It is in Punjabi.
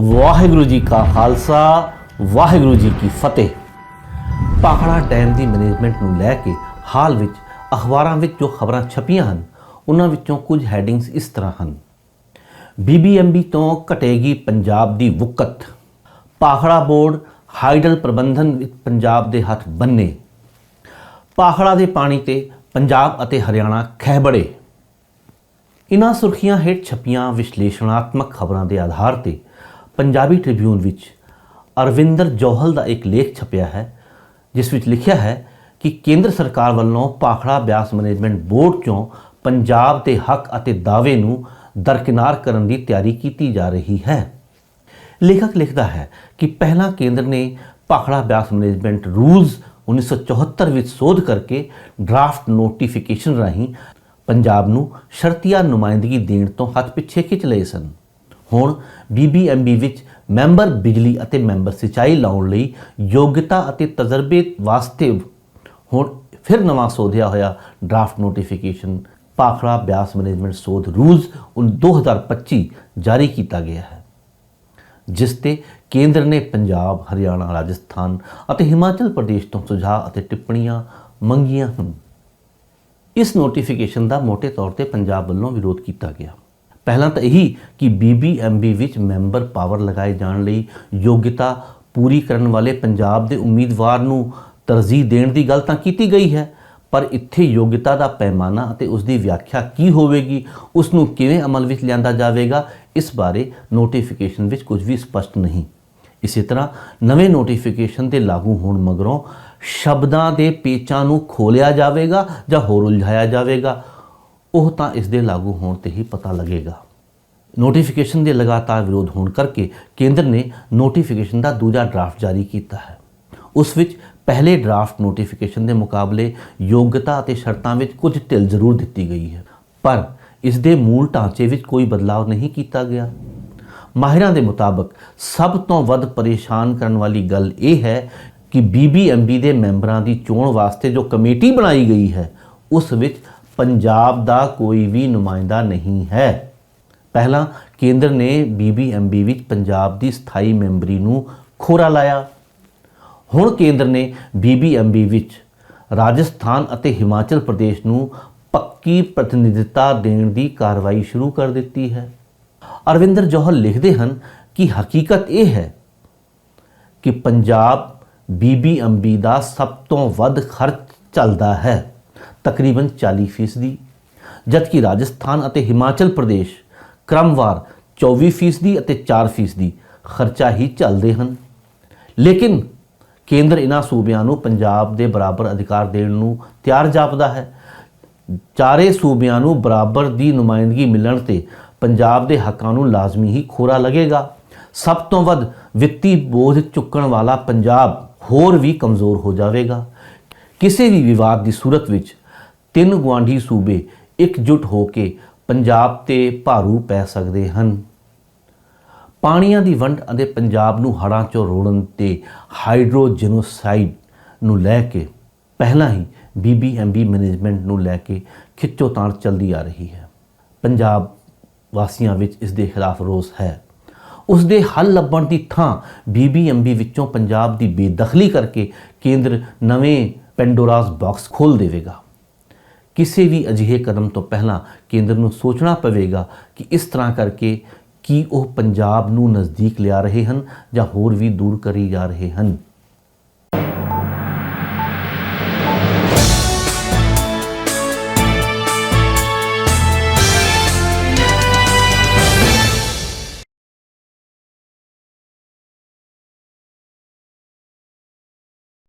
ਵਾਹਿਗੁਰੂ ਜੀ ਕਾ ਖਾਲਸਾ, ਵਾਹਿਗੁਰੂ ਜੀ ਕੀ ਫਤਿਹ। ਪਾਖੜਾ ਡੈਮ ਦੀ ਮੈਨੇਜਮੈਂਟ ਨੂੰ ਲੈ ਕੇ ਹਾਲ ਵਿੱਚ ਅਖਬਾਰਾਂ ਵਿੱਚ ਜੋ ਖਬਰਾਂ ਛਪੀਆਂ ਹਨ। ਉਹਨਾਂ ਵਿੱਚੋਂ ਕੁਝ ਹੈਡਿੰਗਸ ਇਸ ਤਰ੍ਹਾਂ ਹਨ। ਬੀਬੀਐਮਬੀ ਤੋਂ ਘਟੇਗੀ ਪੰਜਾਬ ਦੀ ਵੁਕਤ। ਪਾਖੜਾ ਬੋਰਡ ਹਾਈਡਲ ਪ੍ਰਬੰਧਨ ਵਿੱਚ ਪੰਜਾਬ ਦੇ ਹੱਥ ਬੰਨੇ। ਪਾਖੜਾ ਦੇ ਪਾਣੀ ਤੇ ਪੰਜਾਬ ਅਤੇ ਹਰਿਆਣਾ ਖਹਿਬੜੇ ਇਨ੍ਹਾਂ ਸੁਰਖੀਆਂ ਹੇਠ ਛਪੀਆਂ ਵਿਸ਼ਲੇਸ਼ਣਾਤਮਕ ਖਬਰਾਂ ਦੇ ਆਧਾਰ ਤੇ ਪੰਜਾਬੀ ਟ੍ਰਿਬਿਊਨ ਵਿੱਚ ਅਰਵਿੰਦਰ ਜੋਹਲ ਦਾ ਇੱਕ ਲੇਖ ਛਪਿਆ ਹੈ, ਜਿਸ ਵਿੱਚ ਲਿਖਿਆ ਹੈ ਕਿ ਕੇਂਦਰ ਸਰਕਾਰ ਵੱਲੋਂ ਪਾਖੜਾ ਬਿਆਸ ਮੈਨੇਜਮੈਂਟ ਬੋਰਡ ਚੋਂ ਪੰਜਾਬ ਦੇ ਹੱਕ ਅਤੇ ਦਾਅਵੇ ਨੂੰ ਦਰਕਿਨਾਰ ਕਰਨ ਦੀ ਤਿਆਰੀ ਕੀਤੀ ਜਾ ਰਹੀ ਹੈ। ਲੇਖਕ ਲਿਖਦਾ ਹੈ ਕਿ ਪਹਿਲਾਂ ਕੇਂਦਰ ਨੇ ਭਾਖੜਾ ਬਿਆਸ ਮੈਨੇਜਮੈਂਟ ਰੂਲਸ 1974 ਵਿੱਚ ਸੋਧ ਕਰਕੇ ਡਰਾਫਟ ਨੋਟੀਫਿਕੇਸ਼ਨ ਰਾਹੀਂ ਪੰਜਾਬ ਨੂੰ ਸ਼ਰਤੀਆ ਨੁਮਾਇੰਦਗੀ ਦੇਣ ਤੋਂ ਹੱਥ ਪਿੱਛੇ ਖਿੱਚ ਲਏ ਸਨ। ਹੁਣ ਬੀਬੀਐਮਬੀ ਵਿੱਚ ਮੈਂਬਰ ਬਿਜਲੀ ਅਤੇ ਮੈਂਬਰ ਸਿੰਚਾਈ ਲਾਉਣ ਲਈ ਯੋਗਤਾ ਅਤੇ ਤਜਰਬੇ ਵਾਸਤੇ ਹੁਣ ਫਿਰ ਨਵਾਂ ਸੋਧਿਆ ਹੋਇਆ draft notification Bhakra Beas management ਸੋਧ ਰੂਲਸ 2025 ਜਾਰੀ ਕੀਤਾ ਗਿਆ ਹੈ, ਜਿਸ ਤੇ ਕੇਂਦਰ ਨੇ ਪੰਜਾਬ, ਹਰਿਆਣਾ, ਰਾਜਸਥਾਨ ਅਤੇ ਹਿਮਾਚਲ ਪ੍ਰਦੇਸ਼ ਤੋਂ ਸੁਝਾਅ ਅਤੇ ਟਿੱਪਣੀਆਂ ਮੰਗੀਆਂ ਹਨ। ਇਸ ਨੋਟੀਫਿਕੇਸ਼ਨ ਦਾ ਮੋٹے ਤੌਰ ਤੇ ਪੰਜਾਬ ਵੱਲੋਂ ਵਿਰੋਧ ਕੀਤਾ ਗਿਆ। ਪਹਿਲਾਂ ਤਾਂ ਇਹੀ ਕਿ ਬੀਬੀਐਮਬੀ ਵਿੱਚ ਮੈਂਬਰ ਪਾਵਰ ਲਗਾਏ ਜਾਣ ਲਈ ਯੋਗਤਾ ਪੂਰੀ ਕਰਨ ਵਾਲੇ ਪੰਜਾਬ ਦੇ ਉਮੀਦਵਾਰ ਨੂੰ ਤਰਜੀਹ ਦੇਣ ਦੀ ਗੱਲ ਤਾਂ ਕੀਤੀ ਗਈ ਹੈ, ਪਰ ਇੱਥੇ ਯੋਗਤਾ ਦਾ ਪੈਮਾਨਾ ਅਤੇ ਉਸ ਦੀ ਵਿਆਖਿਆ ਕੀ ਹੋਵੇਗੀ ਉਸ ਨੂੰ ਕਿਵੇਂ ਅਮਲ ਵਿੱਚ ਲਿਆਂਦਾ ਜਾਵੇਗਾ, ਇਸ ਬਾਰੇ ਨੋਟੀਫਿਕੇਸ਼ਨ ਵਿੱਚ ਕੁਝ ਵੀ ਸਪਸ਼ਟ ਨਹੀਂ। ਇਸੇ ਤਰ੍ਹਾਂ ਨਵੇਂ ਨੋਟੀਫਿਕੇਸ਼ਨ ਦੇ ਲਾਗੂ ਹੋਣ ਮਗਰੋਂ ਸ਼ਬਦਾਂ ਦੇ ਪੇਚਾਂ ਨੂੰ ਖੋਲਿਆ ਜਾਵੇਗਾ ਜਾਂ ਹੋਰ ਉਲਝਾਇਆ ਜਾਵੇਗਾ। ਉਹ ਤਾਂ ਇਸ ਦੇ ਲਾਗੂ ਹੋਣ ਤੇ ਹੀ ਪਤਾ ਲੱਗੇਗਾ। ਨੋਟੀਫਿਕੇਸ਼ਨ ਦੇ ਲਗਾਤਾਰ ਵਿਰੋਧ ਹੋਣ ਕਰਕੇ ਕੇਂਦਰ ਨੇ ਨੋਟੀਫਿਕੇਸ਼ਨ ਦਾ ਦੂਜਾ ਡਰਾਫਟ ਜਾਰੀ ਕੀਤਾ ਹੈ। ਉਸ ਵਿੱਚ ਪਹਿਲੇ ਡਰਾਫਟ ਨੋਟੀਫਿਕੇਸ਼ਨ ਦੇ ਮੁਕਾਬਲੇ ਯੋਗਤਾ ਅਤੇ ਸ਼ਰਤਾਂ ਵਿੱਚ ਕੁਝ ਢਿੱਲ ਜ਼ਰੂਰ ਦਿੱਤੀ ਗਈ ਹੈ। ਪਰ ਇਸ ਦੇ ਮੂਲ ਢਾਂਚੇ ਵਿੱਚ ਕੋਈ ਬਦਲਾਅ ਨਹੀਂ ਕੀਤਾ ਗਿਆ। ਮਾਹਿਰਾਂ ਦੇ ਮੁਤਾਬਕ ਸਭ ਤੋਂ ਵੱਧ ਪਰੇਸ਼ਾਨ ਕਰਨ ਵਾਲੀ ਗੱਲ ਇਹ ਹੈ ਕਿ ਬੀਬੀਐਮਬੀ ਦੇ ਮੈਂਬਰਾਂ ਦੀ ਚੋਣ ਵਾਸਤੇ ਜੋ ਕਮੇਟੀ ਬਣਾਈ ਗਈ ਹੈ, ਉਸ ਵਿੱਚ ਪੰਜਾਬ ਦਾ ਕੋਈ ਵੀ ਨੁਮਾਇੰਦਾ ਨਹੀਂ ਹੈ। ਪਹਿਲਾਂ ਕੇਂਦਰ ਨੇ ਬੀਬੀਐਮਬੀ ਵਿੱਚ ਪੰਜਾਬ ਦੀ ਸਥਾਈ ਮੈਂਬਰੀ ਨੂੰ ਖੋਰਾ ਲਾਇਆ। ਹੁਣ ਕੇਂਦਰ ਨੇ ਬੀਬੀਐਮਬੀ ਵਿੱਚ ਰਾਜਸਥਾਨ ਅਤੇ ਹਿਮਾਚਲ ਪ੍ਰਦੇਸ਼ ਨੂੰ ਪੱਕੀ ਪ੍ਰਤੀਨਿਧਤਾ ਦੇਣ ਦੀ ਕਾਰਵਾਈ ਸ਼ੁਰੂ ਕਰ ਦਿੱਤੀ ਹੈ। ਅਰਵਿੰਦਰ ਜੋਹਲ ਲਿਖਦੇ ਹਨ ਕਿ ਹਕੀਕਤ ਇਹ ਹੈ ਕਿ ਪੰਜਾਬ ਬੀਬੀਐਮਬੀ ਦਾ ਸਭ ਤੋਂ ਵੱਧ ਖਰਚ ਚੱਲਦਾ ਹੈ। ਤਕਰੀਬਨ 40% ਜਦਕਿ ਰਾਜਸਥਾਨ ਅਤੇ ਹਿਮਾਚਲ ਪ੍ਰਦੇਸ਼ ਕ੍ਰਮਵਾਰ 24% ਅਤੇ 4% ਖਰਚਾ ਹੀ ਚੱਲਦੇ ਹਨ। ਲੇਕਿਨ ਕੇਂਦਰ ਇਹਨਾਂ ਸੂਬਿਆਂ ਨੂੰ ਪੰਜਾਬ ਦੇ ਬਰਾਬਰ ਅਧਿਕਾਰ ਦੇਣ ਨੂੰ ਤਿਆਰ ਜਾਪਦਾ ਹੈ। ਚਾਰੇ ਸੂਬਿਆਂ ਨੂੰ ਬਰਾਬਰ ਦੀ ਨੁਮਾਇੰਦਗੀ ਮਿਲਣ ਤੇ ਪੰਜਾਬ ਦੇ ਹੱਕਾਂ ਨੂੰ ਲਾਜ਼ਮੀ ਹੀ ਖੋਰਾ ਲੱਗੇਗਾ। ਸਭ ਤੋਂ ਵੱਧ ਵਿੱਤੀ ਬੋਝ ਚੁੱਕਣ ਵਾਲਾ ਪੰਜਾਬ ਹੋਰ ਵੀ ਕਮਜ਼ੋਰ ਹੋ ਜਾਵੇਗਾ। ਕਿਸੇ ਵੀ ਵਿਵਾਦ ਦੀ ਸੂਰਤ ਵਿੱਚ ਤਿੰਨ ਗੁਆਂਢੀ ਸੂਬੇ ਇਕਜੁੱਟ ਹੋ ਕੇ ਪੰਜਾਬ ਤੇ ਭਾਰੂ ਪੈ ਸਕਦੇ ਹਨ। ਪਾਣੀਆਂ ਦੀ ਵੰਡ ਅਤੇ ਪੰਜਾਬ ਨੂੰ ਹੜ੍ਹਾਂ ਚੋਂ ਰੋੜਨ ਤੇ ਹਾਈਡਰੋਜੈਨੋਸਾਈਡ ਨੂੰ ਲੈ ਕੇ ਪਹਿਲਾਂ ਹੀ ਬੀਬੀਐਮਬੀ ਮੈਨੇਜਮੈਂਟ ਨੂੰ ਲੈ ਕੇ ਖਿੱਚੋਤਾਣ ਚੱਲਦੀ ਆ ਰਹੀ ਹੈ। ਪੰਜਾਬ ਵਾਸੀਆਂ ਵਿੱਚ ਇਸ ਦੇ ਖਿਲਾਫ ਰੋਸ ਹੈ। ਉਸ ਦੇ ਹੱਲ ਲੱਭਣ ਦੀ ਥਾਂ ਬੀਬੀਐਮਬੀ ਵਿੱਚੋਂ ਪੰਜਾਬ ਦੀ ਬੇਦਖਲੀ ਕਰਕੇ ਕੇਂਦਰ ਨਵੇਂ ਪੈਂਡੋਰਾਸ ਬਾਕਸ ਖੋਲ ਦੇਵੇਗਾ। ਕਿਸੇ ਵੀ ਅਜਿਹੇ ਕਦਮ ਤੋਂ ਪਹਿਲਾਂ ਕੇਂਦਰ ਨੂੰ ਸੋਚਣਾ ਪਵੇਗਾ ਕਿ ਇਸ ਤਰ੍ਹਾਂ ਕਰਕੇ ਕੀ ਉਹ ਪੰਜਾਬ ਨੂੰ ਨਜ਼ਦੀਕ ਲਿਆ ਰਹੇ ਹਨ ਜਾਂ ਹੋਰ ਵੀ ਦੂਰ ਕਰੀ ਜਾ ਰਹੇ ਹਨ।